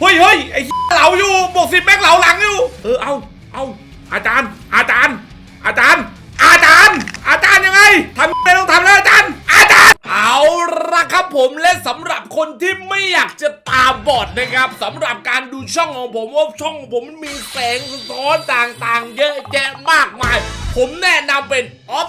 เฮ้ยเฮ้ยไอ้เหลาอยู่บวกสิบแม่งเหลาหลังอยู่ เออเอาเอาอาจารย์ อาจารย์ อาจารย์ อาจารย์ อาจารย์ยังไงทำไม่ต้องทำแล้วอาจารย์ อาจารย์ เอาละครับผมและสำหรับคนที่ไม่อยากจะตาบอดนะครับสำหรับการดูช่องของผมว่าช่องของผมมันมีแสงสะท้อนต่างๆ เยอะแยะมากมาย ผมแนะนำเป็นออฟ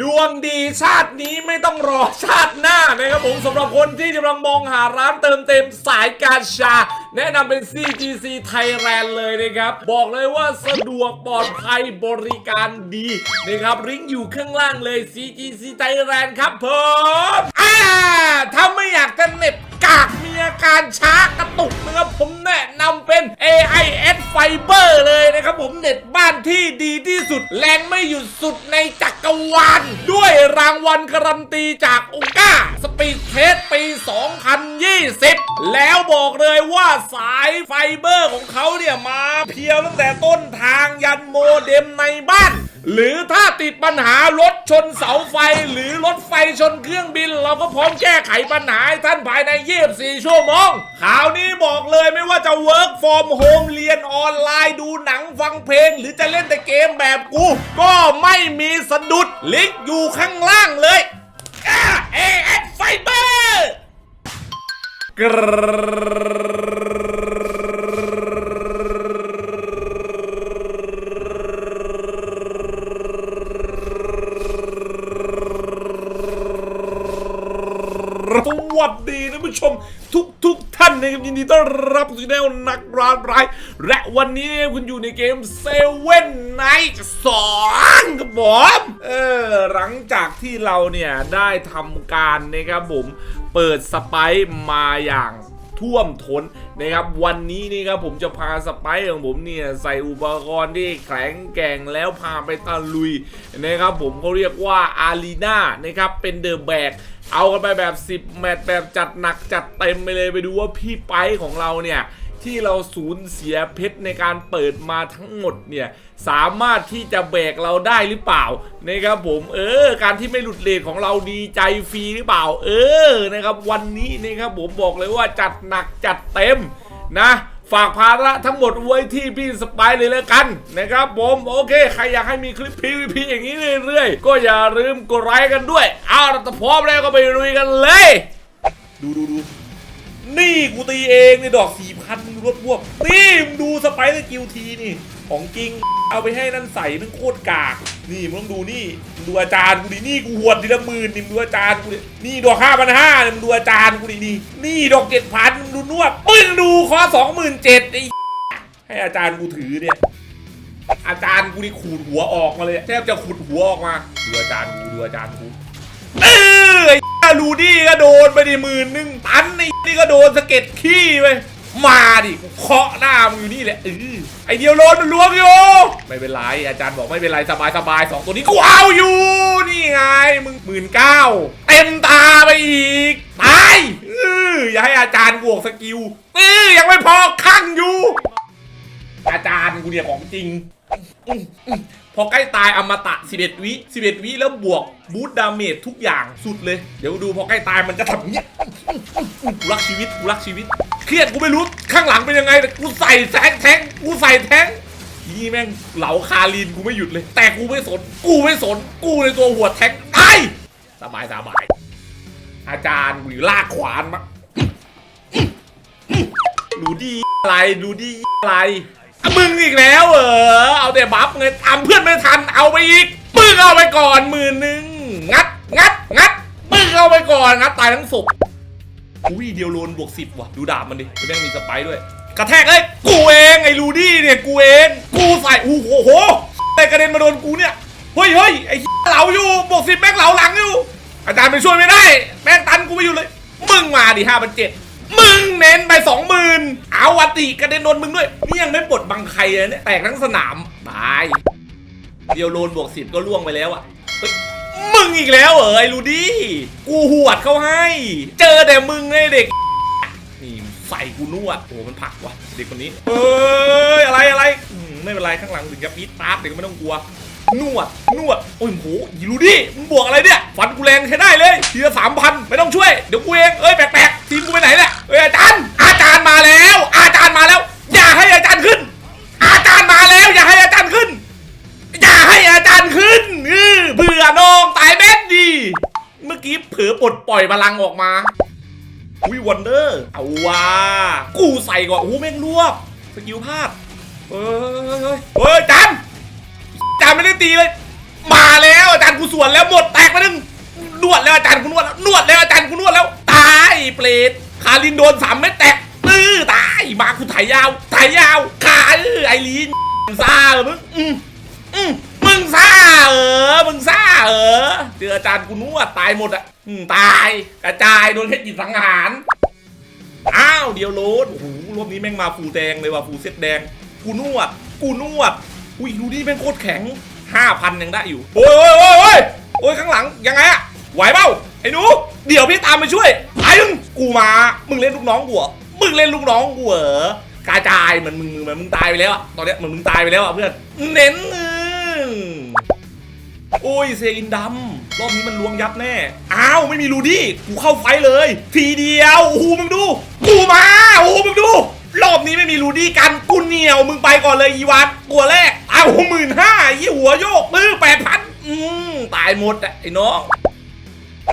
ดวงดีชาตินี้ไม่ต้องรอชาติหน้านะครับผมสำหรับคนที่กำลังมองหาร้านเติมเต็มสายการชา แนะนำเป็น CGC Thailand เลยนะครับ บอกเลยว่าสะดวกปลอดภัยบริการดีนะครับลิงก์อยู่ข้างล่างเลย CGC Thailand ครับผมอ่าถ้าไม่อยากจะเหน็บกากมีอาการช้ากระตุกเนะครับผมแนะ ที่ดีที่สุด แรงไม่หยุดสุดในจักรวาลด้วยรางวัลการันตีจากองก้า สปีดเทสปี 2020 แล้วบอกเลยว่าสายไฟเบอร์ของเขาเนี่ยมาเพียวตั้งแต่ต้นทางยันโมเด็มในบ้านหรือถ้าติดปัญหารถชนเสาไฟ หรือรถไฟชนเครื่องบิน เราก็พร้อมแก้ไขปัญหาให้ท่านภายใน 24 ชั่วโมงข่าวนี้บอกเลยไม่ว่าจะ work from home เรียนออนไลน์ดูหนังฟังเพลง หรือจะเล่นแต่เกมแบบกู ก็ไม่มีสะดุดลิงก์อยู่ข้างล่างเลยเอเอฟไฟเบอร์สวัสดีท่านผู้ชมทุกทุกๆท่านนะครับ ยินดีต้อนรับสู่แนวนักร้านร้าย และวันนี้คุณอยู่ในเกมเซเว่นไนท์สองครับผมเออหลังจากที่เราเนี่ยได้ทำการนะครับผมเปิดสไปซ์มาอย่างท่วมท้นนะครับวันนี้นี่ครับผมจะพาสไปซ์ของผมเนี่ยใส่อุปกรณ์ที่แข็งแกร่งแล้วพาไปตะลุยนะครับผมเขาเรียกว่าอารีนานะครับเป็นเดอะแบก เอากันไปแบบ 10 แมตช์แบบจัดหนักจัดเต็มไปเลยไปดูว่าพี่ไปของเราเนี่ย ที่เราสูญเสียเพชรในการเปิดมาทั้งหมดเนี่ย สามารถที่จะแบกเราได้หรือเปล่านะครับผมเออ การที่ไม่หลุดเลทของเราดีใจฟรีหรือเปล่า เออนะครับ วันนี้นะครับผมบอกเลยว่าจัดหนักจัดเต็มนะ ฝากภาระทั้งหมดไว้ที่พี่สไปเลยแล้วกันนะครับผมโอเค ใครอยากให้มีคลิป PVP อย่างนี้เรื่อยๆ ก็อย่าลืมกดไลค์กันด้วย เอาเราพร้อมแล้วก็ไปลุยกันเลย ดูดูดูนี่กูตีเองในดอกสี่พันรวดพวบนี่มึงดูสไปร์สกิลทีนี่ ของจริง เอาไปให้นั่นใส่มันโคตรกาก นี่มึงต้องดูนี่ดูอาจารย์กูดินี่กูหวดทีละหมื่นนี่มึงดูอาจารย์กูดินี่ดอกห้าพันห้าเนี่ยมึงดูอาจารย์กูดินี่นี่ดอกเจ็ดพันมึงดูนวดมึงดูคอสองหมื่นเจ็ดไอ้ให้อาจารย์กูถือเนี่ยอาจารย์กูนี่ขูดหัวออกมาเลยแทบจะขุดหัวออกมาดูอาจารย์กูดูอาจารย์กูเออไอ้ลูดี้ก็โดนไปดิหมื่นหนึ่งตันไอ้นี่ก็โดนสะเก็ดขี้ไป มาดิเคาะหน้ามึงอยู่นี่แหละเออไอเดียวโลนมันล้วงอยู่ไม่เป็นไรอาจารย์บอกไม่เป็นไรสบายสบายสองตัวนี้กูเอาอยู่นี่ไงมึงหมื่นเก้าเต็มตาไปอีกตายเอออย่าให้อาจารย์บวกสกิลเออยังไม่พอข้างอยู่ อาจารย์กูเนี่ยของจริงพอใกล้ตายอมตะ 11 วิ 11 วิแล้วบวกบูทดาเมจทุกอย่างสุดเลย เดี๋ยวดูพอใกล้ตายมันจะทำเนี้ยรักชีวิตรักชีวิต รียดกูไม่รู้ข้างหลังเป็นยังไงแต่กูใส่แทงแทงกูใส่แทงนี่แม่งเหลาคาลีนกูไม่หยุดเลย แต่กูไม่สน กูไม่สน กูในตัวหัวแทงตายสบายสบาย อาจารย์กูลากขวานมาดูดีอะไรดูดีอะไรมึงอีกแล้วเออเอาแต่บัฟเงินทำเพื่อนไม่ทันเอาไปอีกมึงเอาไปก่อนหมื่นหนึ่งงัดงัดงัดมึงเอาไปก่อนงัดตายทั้งศพ อุ้ยเดียวโลนบวกสิบว่ะ ดูดาบมันดิแมันยังมีสไปร์ด้วย กระแทกเลยกูเองไอ้ลูดี้เนี่ย กูเอง กูใส่โอ้โหโหแต่กระเด็นมาโดนกูเนี่ย เฮ้ยเฮ้ยไอ้เหลาอยู่บวกสิบแม่งเหลาหลังอยู่ อาจารย์ไปช่วยไม่ได้ แม่งตันกูไม่อยู่เลย มึงมาดิห้าพันเจ็ดมึงเน้นไปสองหมื่นเอาวัติกระเด็นโดนมึงด้วย นี่ยังไม่ปลดบังใครเลยเนี่ย แตกทั้งสนามตาย เดียวโลนบวกสิบก็ล่วงไปแล้วอะเฮ้ย งอีกแล้วเหรอไอ้ลูดี้กูหวดเขาให้ เจอแต่มึงไอ้เด็กนี่ใส่กูนวดโอ้มันผักว่ะเด็กคนนี้เอ้ยอะไรอะไรไม่เป็นไรข้างหลังถึงจะปี๊ดป๊าดเด็กไม่ต้องกลัวนวดนวดโอ้ยโหอีลูดี้มึงบวกอะไรเนี่ยฟันกูแรงใช้ได้เลยทีละสามพันไม่ต้องช่วยเดี๋ยวกูเองเอ้ยแปลกๆทีมกูไปไหนเนี่ยเอ้ยอาจารย์อาจารย์มาแล้ว อาจารย์มาแล้ว อย่าให้อาจารย์ขึ้น อาจารย์มาแล้ว อย่าให้อาจารย์ขึ้น อย่าให้อาจารย์ขึ้นเออเบื่อน้องายเบ็ดดี เมื่อกี้เผลอปลดปล่อยพลังออกมาวิวันเดอร์เอาว่า กูใส่ก่อนโอ้โหแม่งรวบสกิลพลาดเฮ้ยเฮ้ยเฮ้ยจันจันไม่ได้ตีเลย มาแล้วอาจารย์กูสวนแล้วหมดแตกไปหนึ่งนวดแล้วอาจารย์กูนวดแล้วนวดแล้วอาจารย์กูนวดแล้ว ตายเปรตคารินโดนสามเม็ดแตกตื้อตายมากูถ่ายยาวถ่ายยาวขาเออไอรีนซ่าเหรอมึงอืมอืม มึงซ่าเออ มึงซ่าเออ เจออาจารย์กูนวดตายหมดอะตายกระจายโดนแค่จิตสังหาร อ้าวเดียวโลดโอ้โหรอบนี้แม่งมาฟูแดงเลยว่ะฟูเซตแดง กูนวด กูนวด อุ้ยดูดิแม่งโคตรแข็งห้าพันยังได้อยู่ โอ้ยโอ้ยโอ้ยโอ้ยโอ้ยข้างหลังยังไงอะไหวเปล่าไอ้หนู เดี๋ยวพี่ตามไปช่วยไอ้มึงกูมา มึงเล่นลูกน้องกูเหรอมึงเล่นลูกน้องกูเหรอกระจายเหมือนมึงเหมือนมึงตายไปแล้วอะตอนเนี้ยเหมือนมึงตายไปแล้วอะเพื่อน เน้นอืม โอ้ยเซอินดำรอบนี้มันลวงยับแน่ อ้าวไม่มีรูดี้กูเข้าไฟเลย ทีเดียวโอ้โหมึงดูกูมาโอ้โหมึงดู รอบนี้ไม่มีรูดี้กันกูเหนียวมึงไปก่อนเลยอีวัตตัวแรกอ้าหมื่นห้ายี่หัวโยกมือแปดพันอืมตายหมดอะไอ้น้อง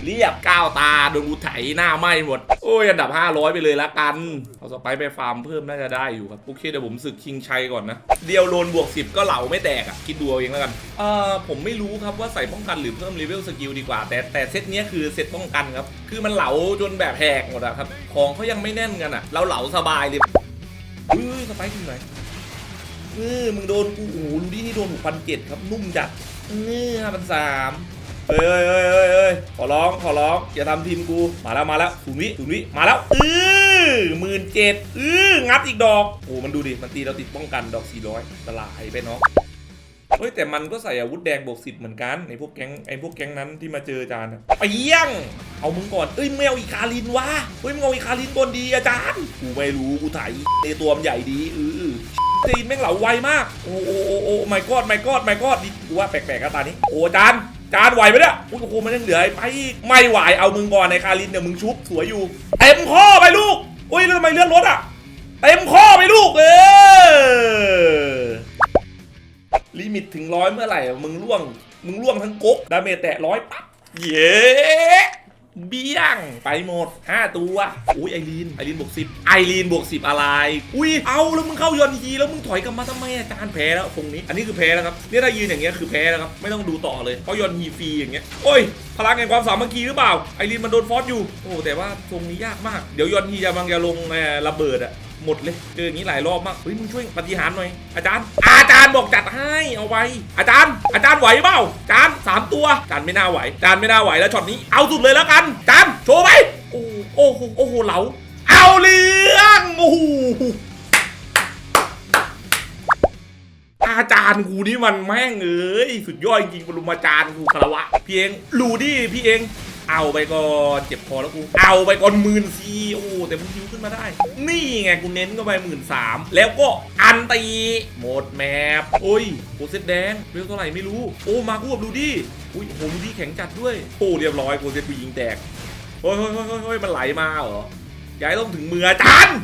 เรียบก้าวตาโดนกูไถหน้าไหม้หมด โอ้ย อันดับ 500 ไปเลยละกัน เอาสไปร์ไปฟาร์มเพิ่มน่าจะได้อยู่ครับ โอเค เดี๋ยวผมศึกคิงชัยก่อนนะ เดียวโลนบวก 10 ก็เหลาไม่แตกอะ่ะ คิดดูเอาเองแล้วกัน เอ่อ ผมไม่รู้ครับว่าใส่ป้องกันหรือเพิ่มเลเวลสกิลดีกว่า แต่แต่เซตเนี้ยคือเซตป้องกันครับ คือมันเหลาจนแบบแหกหมดอะครับ ของเขายังไม่แน่นกันอะ่ะ เราเหลาสบายเลยเฮ้ยสไปร์ที่ไหนเออมึงโดนกูโอ้โหดูดินี่โดนหกพันเจ็ดครับนุ่มจัดเออห้าพันสาม เฮ้ยเฮ้ยเฮ้ยเฮ้ยขอร้องขอร้องอย่าทำทีมกูมาแล้วมาแล้วศูนย์วิศูนย์วิมาแล้วอือหมื่นเจ็ดอืองัดอีกดอกโอ้มันดูดิมันตีเราติดป้องกันดอก400สลายไปน้องเฮ้ยแต่มันก็ใส่อาวุธแดงบวกสิบเหมือนกันไอพวกแก๊งไอพวกแก๊งนั้นที่มาเจออาจารย์ไปเยี่ยงเอามึงก่อนเอ้ยไม่เอาอีคารินวะเฮ้ยมึงเอาอีคารินบนดีอาจารย์กูไม่รู้กูถ่ายในตัวมันใหญ่ดีเออจีนแม่งเหลาไวมาก โอ้โอ้โอ้โอ้ไม่กอดไม่กอดไม่กอดดิกูว่าแปลกๆกันตานี้โอ้จาน จานไหวไหมเนี่ยโอ้โหมันยังเหลือไปอีกไม่ไหวเอามึงก่อนในคารินเดี๋ยวมึงชุบสวยอยู่เต็มข้อไปลูกอุ้ยแล้วทำไมเลื่อนรถอะเต็มข้อไปลูกเออลิมิตถึงร้อยเมื่อไหร่มึงล่วง มึงล่วงทั้งก๊กดาเมจแตะร้อยปั๊บเย้ เบี้ยง ไปหมด 5 ตัว อุ้ยไอรีนไอรีนบวกสิบไอรีนบวกสิบอะไร อุ้ยเอาแล้วมึงเข้ายอนฮีแล้วมึงถอยกลับมาทำไมอาจารย์แพ้แล้วตรงนี้ อันนี้คือแพ้แล้วครับเนี่ยถ้ายืนอย่างเงี้ยคือแพ้แล้วครับไม่ต้องดูต่อเลยเพราะยอนฮีฟรีอย่างเงี้ยโอ้ยพลังแห่งความสามัคคีหรือเปล่าไอรีนมันโดนฟอสอยู่โอ้แต่ว่าตรงนี้ยากมากเดี๋ยวยอนฮีจะบังจะลงเอ่อระเบิดอะ หมดเลยเจออย่างนี้หลายรอบมากเฮ้ยมึงช่วยปฏิหารหน่อยอาจารย์ อาจารย์บอกจัดให้เอาไว้ อาจารย์ อาจารย์ไหวเปล่าอาจารย์สามตัวอาจารย์ไม่น่าไหวอาจารย์ไม่น่าไหวแล้วช็อตนี้เอาสุดเลยแล้วกันอาจารย์โชว์ไปโอ้โอ้โหโอ้โหเหลาเอาเรื่องโอ้โหอาจารย์กูนี่มันแม่งเอ้ยสุดยอดจริงปรมาจารย์กูคารวะพี่เองรูดี้พี่เอง เอาไปก่อนเจ็บคอแล้วกู เอาไปก่อนหมื่นซีโอ้แต่มึงยิวขึ้นมาได้ นี่ไงกูเน้นเข้าไปหมื่นสามแล้วก็อันตีหมดแมปโอ้ยโคเซตแดงเร็วเท่าไหร่ไม่รู้ โอ้มากูแบบดูดิอุ้ยโหดูดิแข็งจัดด้วยโอ้เรียบร้อยโคเซตกูยิงแตกเฮ้ยเฮ้ยเฮ้ยมันไหลมาเหรอย่าให้ต้องถึงมืออาจารย์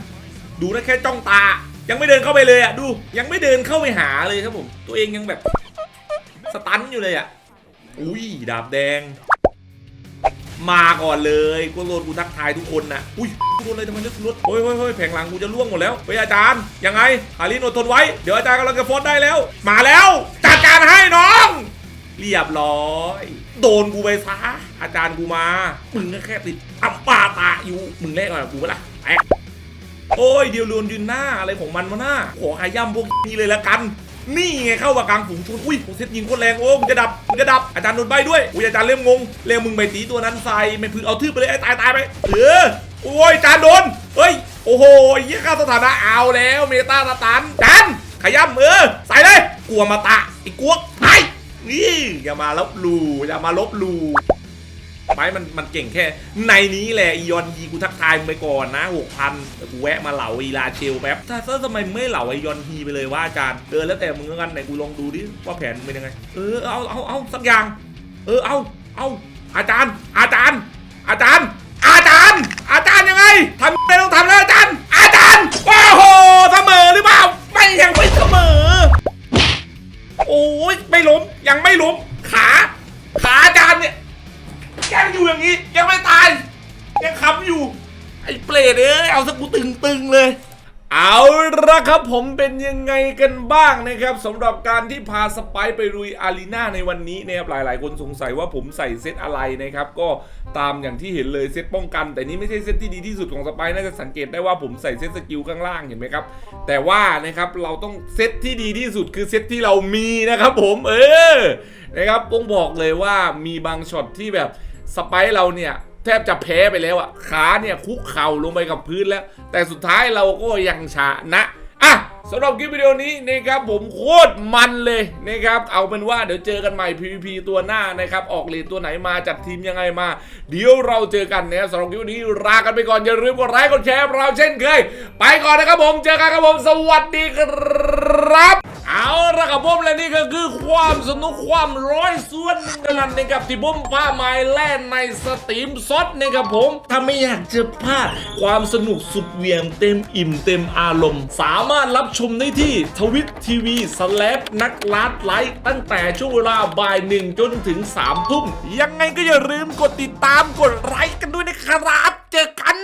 ดูนะแค่จ้องตา ยังไม่เดินเข้าไปเลยอะดูยังไม่เดินเข้าไปหาเลยครับผม ตัวเองยังแบบ สตันอยู่เลยอะอุ้ยดาบแดง มาก่อนเลยกูโดนกูทักทายทุกคนนะอุ้ยกูโดนเลยทำไมเลือกรถเฮ้ยเฮ้ยเฮ้ยแผงหลังกูจะล่วงหมดแล้วเฮ้ยอาจารย์ยังไงหาลินอดทนไว้เดี๋ยวอาจารย์กำลังจะฟอสได้แล้ว มาแล้วจัดการให้น้องเรียบร้อย โดนกูไปซะอาจารย์กูมา มึงก็แค่ติดอัปปาตาอยู่ มึงแรกก่อนกูปะล่ะแอะโอ้ยเดียวโดนยืนหน้าอะไรของมันวะหน้าขอขย่ำพวกนี้เลยละกัน นี่ไงเข้ามากลางฝูงชนอุ้ยผมเซตยิงโคตรแรงโอ้มึงจะดับมึงจะดับอาจารย์โดนใบด้วยอุ้ยอาจารย์เริ่มงงเร็วมึงไปตีตัวนั้นใส่ไม่พึ่งเอาทืบไปเลยไอ้ตายตายไปเออโอ้ยอาจารย์โดนเฮ้ยโอ้โหยี่ข้าสถานะเอาแล้วเมตาสตันจานขย่ำเออใส่เลยกลัวมาตะไอ้กวกไปนี่อย่ามาลบหลู่อย่ามาลบหลู่ ไปมันมันเก่งแค่ ในนี้แหละอียอนฮีกูทักทายมึงไปก่อนนะหกพันกูแวะมาเหลาอีลาเชลแป๊บถ้าทำไมไม่เหลาไอยอนฮีไปเลยว่าอาจารย์เออแล้วแต่มึงแล้วกันไหนกูลองดูดิว่าแผนมึงเป็นยังไง เออเอาเอาเอาสักอย่าง เออเอาเอาอาจารย์ อาจารย์ อาจารย์ อาจารย์ อาจารย์ยังไงทำไม่ต้องทำแล้วอาจารย์อาจารย์ ผมเป็นยังไงกันบ้างนะครับสำหรับการที่พาสไปซ์ไปลุยอารีนาในวันนี้นะครับหลายๆ คนสงสัยว่าผมใส่เซตอะไรนะครับก็ตามอย่างที่เห็นเลยเซตป้องกัน แต่นี่ไม่ใช่เซตที่ดีที่สุดของสไปซ์น่าจะสังเกตได้ว่าผมใส่เซตสกิลข้างล่างเห็นไหมครับ แต่ว่านะครับเราต้องเซตที่ดีที่สุดคือเซตที่เรามีนะครับผมเออนะครับป้งบอกเลยว่ามีบางช็อตที่แบบสไปซ์เราเนี่ยแทบจะแพ้ไปแล้วอะขาเนี่ยคุกเข่าลงไปกับพื้นแล้ว แต่สุดท้ายเราก็ยังชนะ สำหรับคลิปวิดีโอนี้นะครับผมโคตรมันเลยนะครับเอาเป็นว่าเดี๋ยวเจอกันใหม่ PVP ตัวหน้านะครับออกเลนตัวไหนมาจัดทีมยังไงมา เดี๋ยวเราเจอกันนะสำหรับคลิปนี้ลากันไปก่อนอย่าลืมกดไลค์กดแชร์เราเช่นเคย ไปก่อนนะครับผมเจอกันครับผมสวัสดีครับ เอาละครับผมและนี่ก็คือความสนุกความร้อยส่วนนึงกันนะครับที่ผมพาไม้แล่นในสตรีมซดนะครับผมถ้าไม่อยากจะพลาดความสนุกสุดเหวียงเต็มอิ่มเต็มอารมณ์ สามารถรับชมได้ที่ทวิตทีวีสแลปนักลาดไลค์ตั้งแต่ช่วงเวลาบ่ายหนึ่งจนถึงสามทุ่ม ยังไงก็อย่าลืมกดติดตามกดไลค์กันด้วยนะครับ เจอกัน